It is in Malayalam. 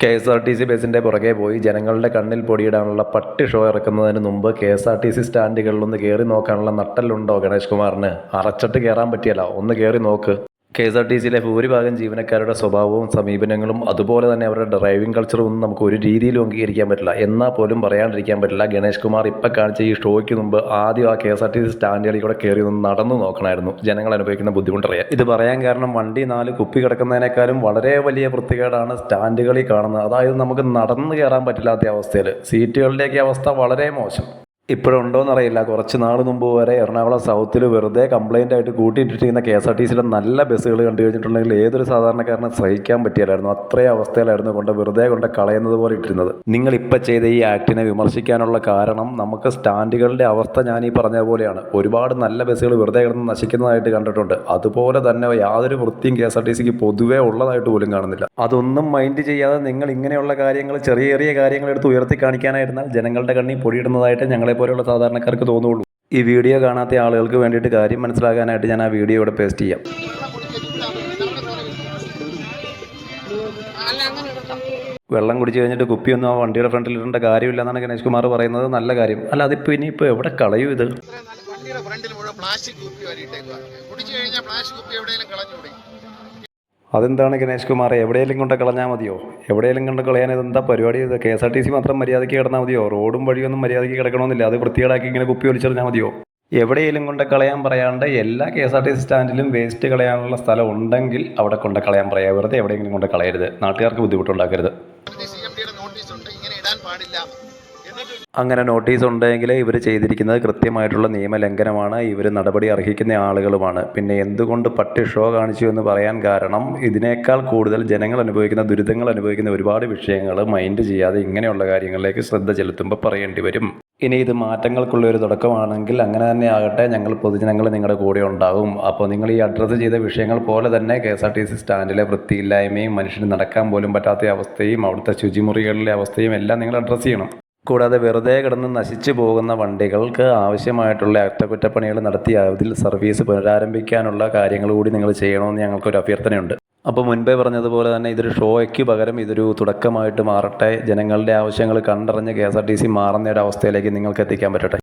K S R T C ബസ്സിന്റെ പുറകെ പോയി ജനങ്ങളുടെ കണ്ണിൽ പൊടിയിടാനുള്ള പട്ടി ഷോ ഇറക്കുന്നതിന് മുമ്പ് K S R T C സ്റ്റാൻഡുകളിലൊന്ന് കയറി നോക്കാനുള്ള നട്ടലുണ്ടോ ഗണേഷ് കുമാറിന്? അറച്ചിട്ട് കയറാൻ പറ്റിയല്ല. ഒന്ന് കയറി നോക്ക്. കെ എസ് ആർ ടി സിയിലെ ഭൂരിഭാഗം ജീവനക്കാരുടെ സ്വഭാവവും സമീപനങ്ങളും അതുപോലെ തന്നെ അവരുടെ ഡ്രൈവിംഗ് കൾച്ചറും ഒന്നും നമുക്ക് ഒരു രീതിയിലും അംഗീകരിക്കാൻ പറ്റില്ല. എന്നാൽ പോലും പറയാണ്ടിരിക്കാൻ പറ്റില്ല. ഗണേഷ് കുമാർ ഇപ്പം കാണിച്ച ഈ ഷോയ്ക്ക് മുമ്പ് ആദ്യം ആ K S R T C സ്റ്റാൻഡുകളിൽ കൂടെ കയറി ഒന്ന് നടന്നു നോക്കണമായിരുന്നു. ജനങ്ങൾ അനുഭവിക്കുന്ന ബുദ്ധിമുട്ടറിയാം. ഇത് പറയാൻ കാരണം വണ്ടി നാല് കുപ്പി കിടക്കുന്നതിനേക്കാളും വളരെ വലിയ വൃത്തികേടാണ് സ്റ്റാൻഡുകളിൽ കാണുന്നത്. അതായത് നമുക്ക് നടന്നു കയറാൻ പറ്റില്ലാത്ത അവസ്ഥയിൽ. സീറ്റുകളുടെയൊക്കെ അവസ്ഥ വളരെ മോശം. ഇപ്പോഴുണ്ടോയെന്നറിയില്ല കുറച്ച് നാൾ മുമ്പ് വരെ എറണാകുളം സൗത്തിൽ വെറുതെ കംപ്ലൈന്റ് ആയിട്ട് കൂട്ടിയിട്ടിരിക്കുന്ന കെ എസ് ആർ ടി സിയിലെ നല്ല ബസ്സുകൾ കണ്ടു കഴിഞ്ഞിട്ടുണ്ടെങ്കിൽ ഏതൊരു സാധാരണക്കാരനെ സഹിക്കാൻ പറ്റിയാലായിരുന്നു അത്രയും അവസ്ഥയിലായിരുന്നു കൊണ്ട് വെറുതെ കൊണ്ട് കളയുന്നത് പോലെ ഇട്ടിരുന്നത്. നിങ്ങൾ ഇപ്പോൾ ചെയ്ത ഈ ആക്ടിനെ വിമർശിക്കാനുള്ള കാരണം നമുക്ക് സ്റ്റാൻഡുകളുടെ അവസ്ഥ ഞാൻ ഈ പറഞ്ഞ പോലെയാണ്. ഒരുപാട് നല്ല ബസ്സുകൾ വെറുതെ കിടന്ന് നശിക്കുന്നതായിട്ട് കണ്ടിട്ടുണ്ട്. അതുപോലെ തന്നെ യാതൊരു വൃത്തിയും കെ എസ് ആർ ടി സിക്ക് പൊതുവേ ഉള്ളതായിട്ട് പോലും കാണുന്നില്ല. അതൊന്നും മൈൻഡ് ചെയ്യാതെ നിങ്ങൾ ഇങ്ങനെയുള്ള കാര്യങ്ങൾ ചെറിയ ചെറിയ കാര്യങ്ങൾ എടുത്ത് ഉയർത്തി കാണിക്കാനായിരുന്നാൽ ജനങ്ങളുടെ കണ്ണിൽ പൊടിയിടുന്നതായിട്ട് ഞങ്ങളെ പോലെയുള്ള സാധാരണക്കാർക്ക് തോന്നുള്ളൂ. ഈ വീഡിയോ കാണാത്ത ആളുകൾക്ക് വേണ്ടിയിട്ട് കാര്യം മനസ്സിലാക്കാനായിട്ട് ഞാൻ ആ വീഡിയോ ഇവിടെ പേസ്റ്റ് ചെയ്യാം. വെള്ളം കുടിച്ച് കഴിഞ്ഞിട്ട് കുപ്പിയൊന്നും ആ വണ്ടിയുടെ ഫ്രണ്ടിൽ ഇടേണ്ട കാര്യമില്ല എന്നാണ് ഗണേഷ് കുമാർ പറയുന്നത്. നല്ല കാര്യം. അല്ല അതിപ്പോൾ ഇനിയിപ്പോൾ എവിടെ കളയൂ ഇത്? വണ്ടിയുടെ ഫ്രണ്ടിൽ പ്ലാസ്റ്റിക് കുപ്പി വരിയിട്ടേക്കുക കഴിഞ്ഞാൽ കുപ്പി എവിടെയെങ്കിലും കളഞ്ഞുകൂടി? അതെന്താണ് ഗണേഷ് കുമാർ എവിടെയെങ്കിലും കൊണ്ട് കളഞ്ഞാൽ മതിയോ? എവിടെയെങ്കിലും കൊണ്ട് കളയാൻ ഇതെന്താ പരിപാടി? ഇത് K S R T C മാത്രം മര്യാദയ്ക്ക് കിടന്നാൽ മതിയോ? റോഡും വഴിയൊന്നും മര്യാദയ്ക്ക് കിടക്കണമെന്നില്ല. അത് വൃത്തികേടാക്കി ഇങ്ങനെ കുപ്പി വലിച്ചെറിഞ്ഞാൽ മതിയോ? എവിടെയെങ്കിലും കൊണ്ട് കളയാൻ പറയാണ്ട് എല്ലാ K S R T C സ്റ്റാൻഡിലും waste കളയാനുള്ള സ്ഥലം ഉണ്ടെങ്കിൽ അവിടെ കൊണ്ട് കളയാൻ പറയാം. വെറുതെ എവിടെയെങ്കിലും കൊണ്ട് കളയരുത്. നാട്ടുകാർക്ക് ബുദ്ധിമുട്ടുണ്ടാക്കരുത്. നോട്ടീസ് ഉണ്ട്. ഇങ്ങനെ ഇടാൻ പാടില്ല. അങ്ങനെ നോട്ടീസ് ഉണ്ടെങ്കിൽ ഇവർ ചെയ്തിരിക്കുന്നത് കൃത്യമായിട്ടുള്ള നിയമലംഘനമാണ്. ഇവർ നടപടി അർഹിക്കുന്ന ആളുകളുമാണ്. പിന്നെ എന്തുകൊണ്ട് പട്ടി ഷോ കാണിച്ചു എന്ന് പറയാൻ കാരണം ഇതിനേക്കാൾ കൂടുതൽ ജനങ്ങൾ അനുഭവിക്കുന്ന ദുരിതങ്ങൾ അനുഭവിക്കുന്ന ഒരുപാട് വിഷയങ്ങൾ മൈൻഡ് ചെയ്യാതെ ഇങ്ങനെയുള്ള കാര്യങ്ങളിലേക്ക് ശ്രദ്ധ ചെലുത്തുമ്പോൾ പറയേണ്ടി വരും. ഇനി ഇത് മാറ്റങ്ങൾക്കുള്ള ഒരു തുടക്കമാണെങ്കിൽ അങ്ങനെ തന്നെ ആകട്ടെ. ഞങ്ങൾ പൊതുജനങ്ങൾ നിങ്ങളുടെ കൂടെ ഉണ്ടാകും അപ്പോൾ നിങ്ങൾ ഈ അഡ്രസ്സ് ചെയ്ത വിഷയങ്ങൾ പോലെ തന്നെ K S R T C സ്റ്റാൻഡിലെ വൃത്തിയില്ലായ്മയും മനുഷ്യന് നടക്കാൻ പോലും പറ്റാത്ത അവസ്ഥയും അവിടുത്തെ ശുചിമുറികളിലെ അവസ്ഥയും എല്ലാം നിങ്ങൾ അഡ്രസ്സ് ചെയ്യണം. കൂടാതെ വെറുതെ കിടന്ന് നശിച്ചു പോകുന്ന വണ്ടികൾക്ക് ആവശ്യമായിട്ടുള്ള അറ്റകുറ്റപ്പണികൾ നടത്തി അതിൽ സർവീസ് പുനരാരംഭിക്കാനുള്ള കാര്യങ്ങൾ കൂടി നിങ്ങൾ ചെയ്യണമെന്ന് ഞങ്ങൾക്കൊരു അഭ്യർത്ഥനയുണ്ട്. അപ്പോൾ മുൻപേ പറഞ്ഞതുപോലെ തന്നെ ഇതൊരു ഷോയ്ക്ക് പകരം ഇതൊരു തുടക്കമായിട്ട് മാറട്ടെ. ജനങ്ങളുടെ ആവശ്യങ്ങൾ കണ്ടറിഞ്ഞ് K S R T C മാറുന്ന ഒരു അവസ്ഥയിലേക്ക് നിങ്ങൾക്ക് എത്തിക്കാൻ പറ്റട്ടെ.